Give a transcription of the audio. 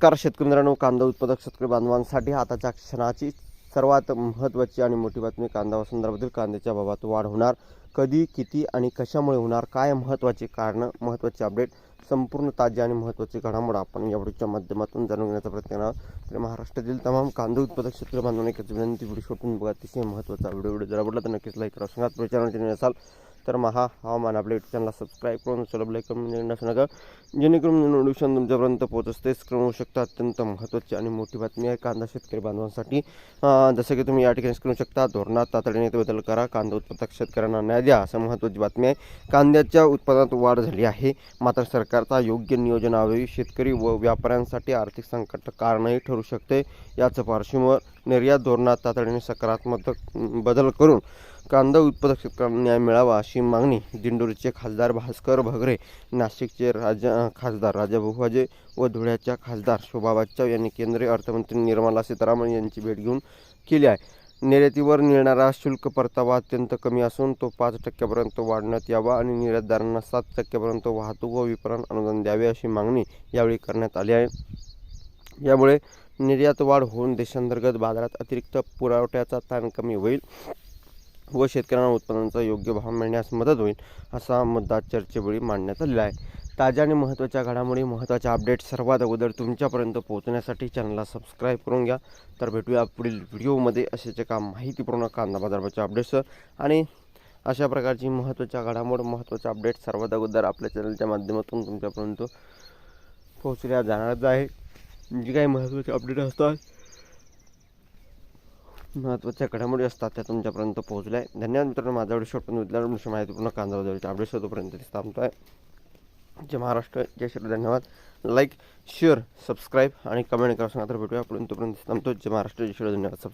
नमस्कार शेतकरी मित्रांनो कांदा उत्पादक शेतकरी बांधवांसाठी आताच्या क्षणाची सर्वात महत्त्वाची आणि मोठी बातमी कांदा संदर्भातील कांद्याच्या भावात वाढ होणार कधी किती आणि कशामुळे होणार काय महत्त्वाची कारणं महत्त्वाचे अपडेट संपूर्ण ताजे आणि महत्त्वाची घडामोड आपण या व्हिडिओच्या माध्यमातून जाणून घेण्याचा प्रयत्न करणार तर महाराष्ट्रातील तमाम कांदा उत्पादक शेतकरी बांधवांना एकच विनंती व्हिडिओ शोटून बघा अतिशय महत्त्वाचा व्हिडिओ व्हिडिओ जर आवडला तर नक्कीच लाईक करा. संघात चॅनल असाल तर महा हवामान आपल्या युट्यूब चॅनलला सबस्क्राईब करून चला लाईक करून म्हणजे नका. जेणेकरून नोटिफिकेशन तुमच्यापर्यंत पोहोचत ते स्क्रीन होऊ शकता अत्यंत महत्त्वाची आणि मोठी बातमी आहे कांदा शेतकरी बांधवांसाठी. जसं की तुम्ही या ठिकाणी स्क्रीन शकता धोरणात तातडीने बदल करा कांदा उत्पादक शेतकऱ्यांना न्याय द्या असं महत्त्वाची बातमी आहे. कांद्याच्या उत्पादनात वाढ झाली आहे. मात्र सरकारचा योग्य नियोजनावेळी शेतकरी व व्यापाऱ्यांसाठी आर्थिक संकट कारणही ठरू शकते याच पार्श्वभूमीवर निर्यात धोरणात तातडीने सकारात्मक बदल करून कांदा उत्पादक शेतकऱ्यांना न्याय मिळावा अशी मागणी दिंडोरीचे खासदार भास्कर भगरे नाशिकचे राजा खासदार राजा बहुवाजे व धुळ्याच्या खासदार शोभा बच्चाव यांनी केंद्रीय अर्थमंत्री निर्मला सीतारामन यांची भेट घेऊन केली आहे. निर्यातीवर मिळणारा शुल्क परतावा अत्यंत कमी असून तो पाच टक्क्यापर्यंत वाढण्यात यावा आणि निर्यातदारांना सात टक्क्यापर्यंत वाहतूक व विपणन अनुदान द्यावे अशी मागणी यावेळी करण्यात आली आहे. यामुळे निर्यात वाढ होऊन देशांतर्गत बाजारात अतिरिक्त पुरवठ्याचा ताण कमी होईल व शेतकऱ्यांना उत्पादनाचा योग्य भाव मिळण्यास मदत होईल असा मुद्दा चर्चेवेळी मांडण्यात आलेला आहे. ताज्या आणि महत्त्वाच्या घडामोडी महत्त्वाच्या अपडेट सर्वात अगोदर तुमच्यापर्यंत पोहोचण्यासाठी चॅनलला सबस्क्राईब करून घ्या. तर भेटूया पुढील व्हिडिओमध्ये. असेच एका माहितीपूर्ण कांदा बाजाराच्या अपडेट्स आणि अशा प्रकारची महत्त्वाच्या घडामोड महत्त्वाच्या अपडेट सर्वात अगोदर आपल्या चॅनलच्या माध्यमातून तुमच्यापर्यंत पोहोचल्या जाणारच आहे. जी काही महत्त्वाचे अपडेट असतात महत्त्वाच्या घडामोडी असतात त्या तुमच्यापर्यंत पोहोचल्या आहे धन्यवाद मित्रांनो माझा व्हिडिओ पण विद्यार्थी माहितीपूर्ण कांदा अपडेट्स तोपर्यंत थांबतो आहे जय महाराष्ट्र जय श्री धन्यवाद. लाईक शेअर सबस्क्राईब आणि कमेंट करा सांगा तर भेटूया. आपण तोपर्यंत थांबतो जय महाराष्ट्र जय श्री धन्यवाद. सबस्क्राईब